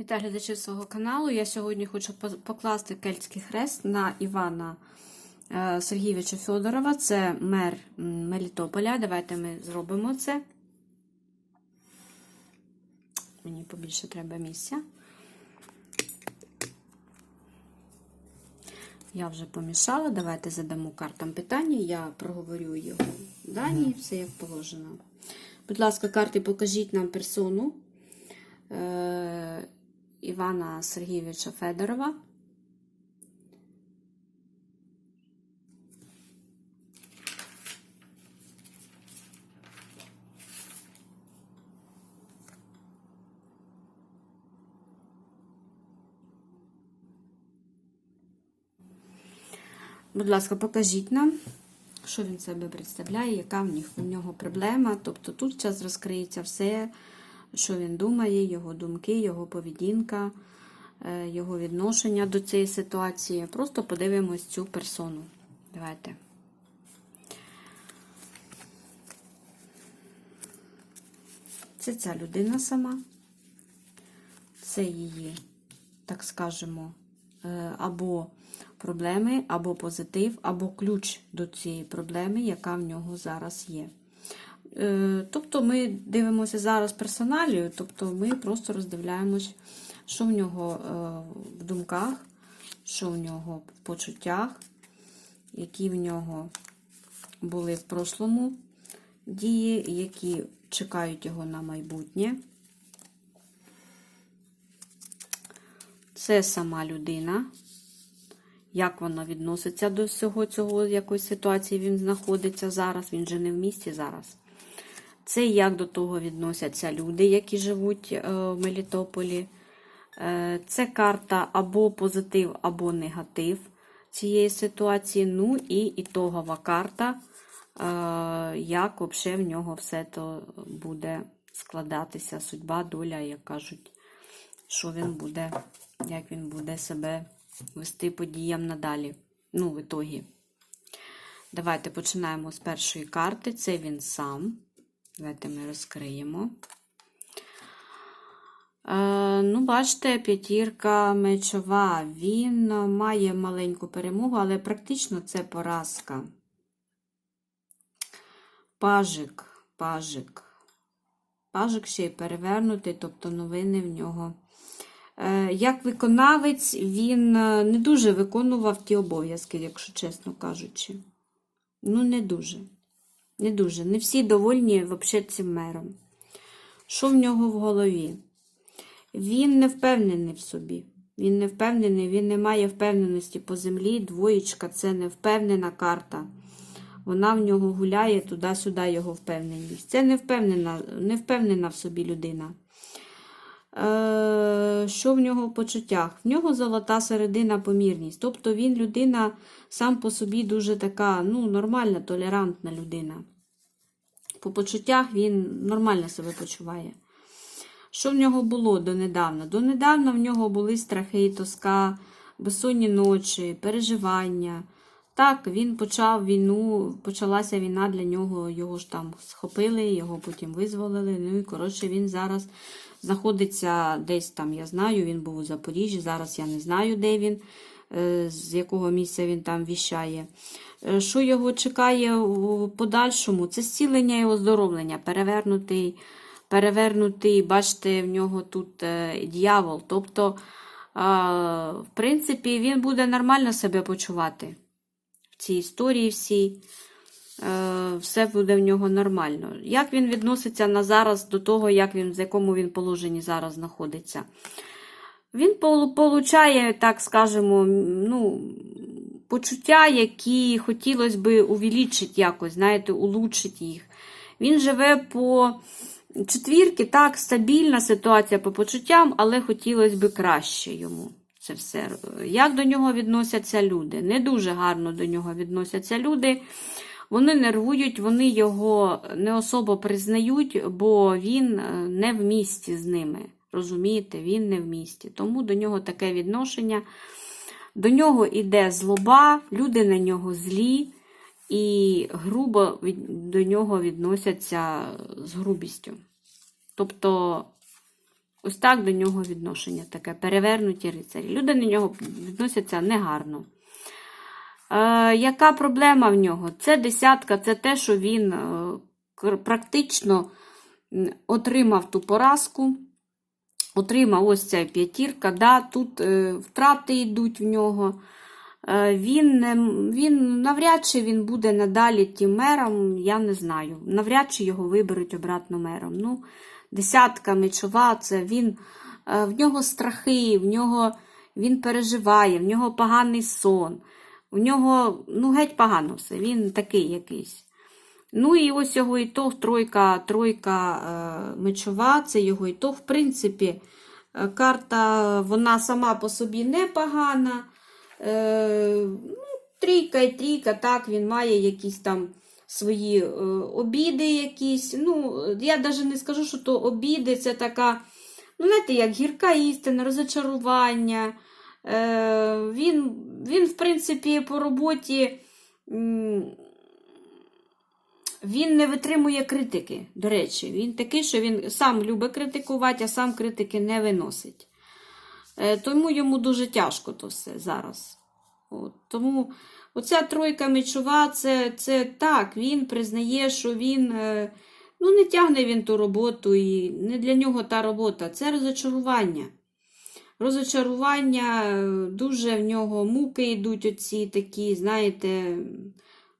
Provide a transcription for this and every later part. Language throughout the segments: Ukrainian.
Вітаю глядачів свого каналу. Я сьогодні хочу покласти кельтський хрест на Івана е, Сергійовича Федорова. Це мер Мелітополя. Давайте ми зробимо це. Мені побільше треба місця. Я вже помішала. Давайте задамо картам питання. Я проговорю його дані, все як положено. Будь ласка, карти, покажіть нам персону. Івана Сергійовича Федорова. Будь ласка, покажіть нам, що він себе представляє, яка в в нього проблема. Тобто тут зараз розкриється все, що він думає, його думки, його поведінка, е, його відношення до цієї ситуації. Просто подивимось цю персону. Давайте. Це ця людина сама. Це її, так скажемо, е, або проблеми, або позитив, або ключ до цієї проблеми, яка в нього зараз є. Е, Тобто ми дивимося зараз персоналію, тобто ми просто роздивляємось, що в нього е, в думках, що в нього в почуттях, які в нього були в прошлому дії, які чекають його на майбутнє. Це сама людина. Як вона відноситься до всього цього, якої ситуації він знаходиться зараз, він же не в місті зараз. Це як до того відносяться люди, які живуть е, в Мелітополі. Е, Це карта або позитив, або негатив цієї ситуації. Ну і ітогова карта, е, як взагалі в нього все то буде складатися, судьба, доля, як кажуть, що він буде, як він буде себе вести подіям надалі. Ну, в ітогі. Давайте починаємо з першої карти. Це він сам. Давайте ми розкриємо. Е, ну, бачите, п'ятірка мечова. Він має маленьку перемогу, але практично це поразка. Пажик, пажик. Пажик ще й перевернутий, тобто новини в нього. Е, Як виконавець, він е, не дуже виконував ті обов'язки, якщо чесно кажучи. Ну, не дуже. Не дуже. Не всі довольні взагалі цим мером. Що в нього в голові? Він не впевнений в собі. Він не впевнений, він не має впевненості по землі. Двоєчка це невпевнена карта. Вона в нього гуляє туди-сюди його впевненість. Це не впевнена, не впевнена в собі людина. Е, що в нього в почуттях? В нього золота середина помірність. Тобто він людина сам по собі дуже така, ну, нормальна, толерантна людина. По почуттях він нормально себе почуває. Що в нього було донедавна? Донедавна в нього були страхи, тоска, безсонні ночі, переживання. Так, він почав війну, почалася війна для нього, його ж там схопили, його потім визволили. Ну і коротше, він зараз знаходиться десь там, я знаю, він був у Запоріжжі, зараз я не знаю, де він, е, з якого місця він там віщає. Е, Що його чекає у подальшому? Це зцілення і оздоровлення, перевернутий, перевернутий, бачите, в нього тут е, дьявол. Тобто, в принципі, він буде нормально себе почувати в цій історії всій. Е, Все буде в нього нормально. Як він відноситься на зараз до того, як він, в якому він положенні зараз знаходиться? Він получає, так скажемо, ну, почуття, які хотілося би увеличити якось, знаєте, улучшити їх. Він живе по четвірки, так, стабільна ситуація по почуттям, але хотілося б краще йому. Це все. Як до нього відносяться люди? Не дуже гарно до нього відносяться люди. Вони нервують, вони його не особо признають, бо він е, не в місті з ними. Розумієте, він не в місті. Тому до нього таке відношення. До нього йде злоба, люди на нього злі і грубо до нього відносяться з грубістю. Тобто Ось так до нього відношення таке, перевернуті рицарі. Люди до нього відносяться негарно. Е, яка проблема в нього? Це десятка, це те, що він е, практично отримав ту поразку. Отримав ось ця п'ятірка. Да, тут е, втрати йдуть в нього. Е, він, він навряд чи він буде надалі тим мером, я не знаю. Навряд чи його виберуть обратно мером. Ну, десятка мечова, це він, е, в нього страхи, в нього він переживає, в нього поганий сон, в нього ну, геть погано все, він такий якийсь. Ну і ось його ітог, тройка, тройка е, мечова, це його ітог. В принципі, карта вона сама по собі непогана. Е, ну, трійка і трійка, так, він має якісь там свої е, обіди якісь. Ну, я навіть не скажу, що то обіди, це така, ну, знаєте, як гірка істина, розочарування. Е, він, він, в принципі, по роботі. Він не витримує критики, до речі. Він такий, що він сам любить критикувати, а сам критики не виносить. Е, Тому йому дуже тяжко то все зараз. От, тому оця тройка мечова, це, це так, він признає, що він е, ну, не тягне він ту роботу, і не для нього та робота. Це розочарування. Розочарування, е, дуже в нього муки йдуть оці такі, знаєте,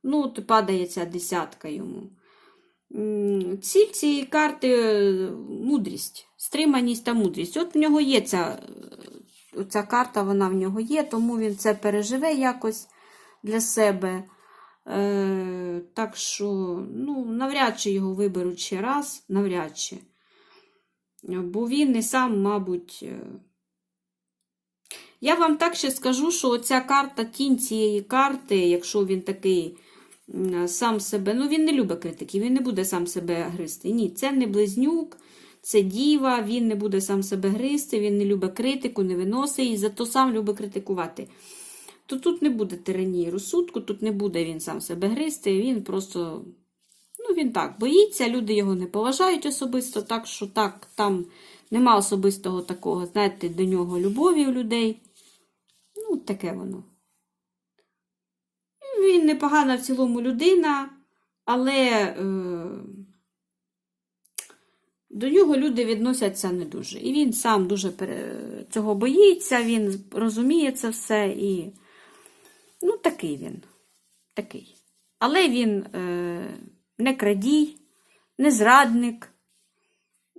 ну, от падає ця десятка йому. Ціль цієї карти мудрість, стриманість та мудрість. От в нього є ця, ця карта, вона в нього є, тому він це переживе якось для себе. Е, так що, ну, навряд чи його виберуть ще раз, навряд чи. Бо він і сам, мабуть. е, Я вам так ще скажу, що оця карта, тінь цієї карти, якщо він такий сам себе, ну він не любить критики, він не буде сам себе гризти. Ні, це не близнюк, це діва, він не буде сам себе гризти, він не любить критику, не виносить і зато сам любить критикувати. То тут не буде тиранії розсудку, тут не буде він сам себе гризти, він просто, ну він так боїться, люди його не поважають особисто, так що так, там нема особистого такого, знаєте, до нього любові у людей. Ну, таке воно. Він непогана в цілому людина, але е, до нього люди відносяться не дуже. І він сам дуже цього боїться, він розуміє це все і. Ну, такий він. Такий. Але він е, не крадій, не зрадник.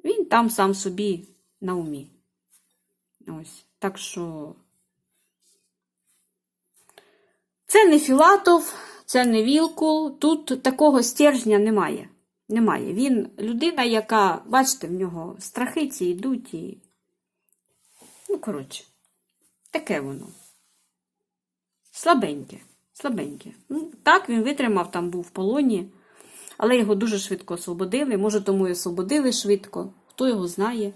Він там сам собі на умі. Ось. Так що. Це не Філатов, це не Вілкул. Тут такого стержня немає. Немає. Він людина, яка, бачите, в нього страхи ці йдуть і. Ну, коротше, таке воно. Слабеньке. Слабеньке. Ну, так, він витримав, там був в полоні, але його дуже швидко освободили. Може, тому і освободили швидко. Хто його знає.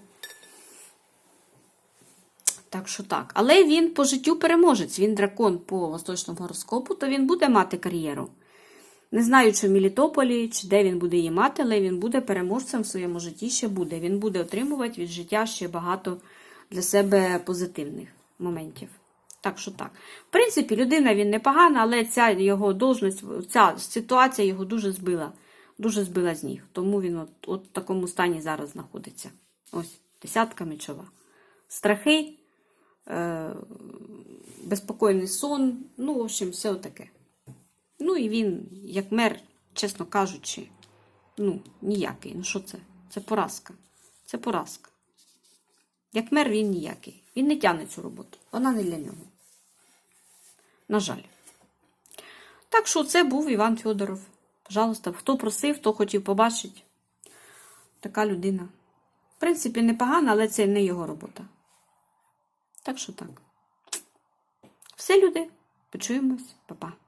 Так що так. Але він по життю переможець. Він дракон по восточному гороскопу, то він буде мати кар'єру. Не знаю, чи в Мелітополі, чи де він буде її мати, але він буде переможцем в своєму житті ще буде. Він буде отримувати від життя ще багато для себе позитивних моментів. Так що так. В принципі, людина він непогана, але ця його должність, ця ситуація його дуже збила. Дуже збила з ніг. Тому він от, от в такому стані зараз знаходиться. Ось, десятка мечова. Страхи, е, безпокійний сон, ну, в общем, все таке. Ну і він, як мер, чесно кажучи, ну, ніякий. Ну що це? Це поразка. Це поразка. Як мер він ніякий. Він не тягне цю роботу. Вона не для нього. На жаль. Так що це був Іван Федоров. Пожалуйста, хто просив, хто хотів побачити. Така людина. В принципі, непогана, але це не його робота. Так що так. Все, люди. Почуємось, Па-па.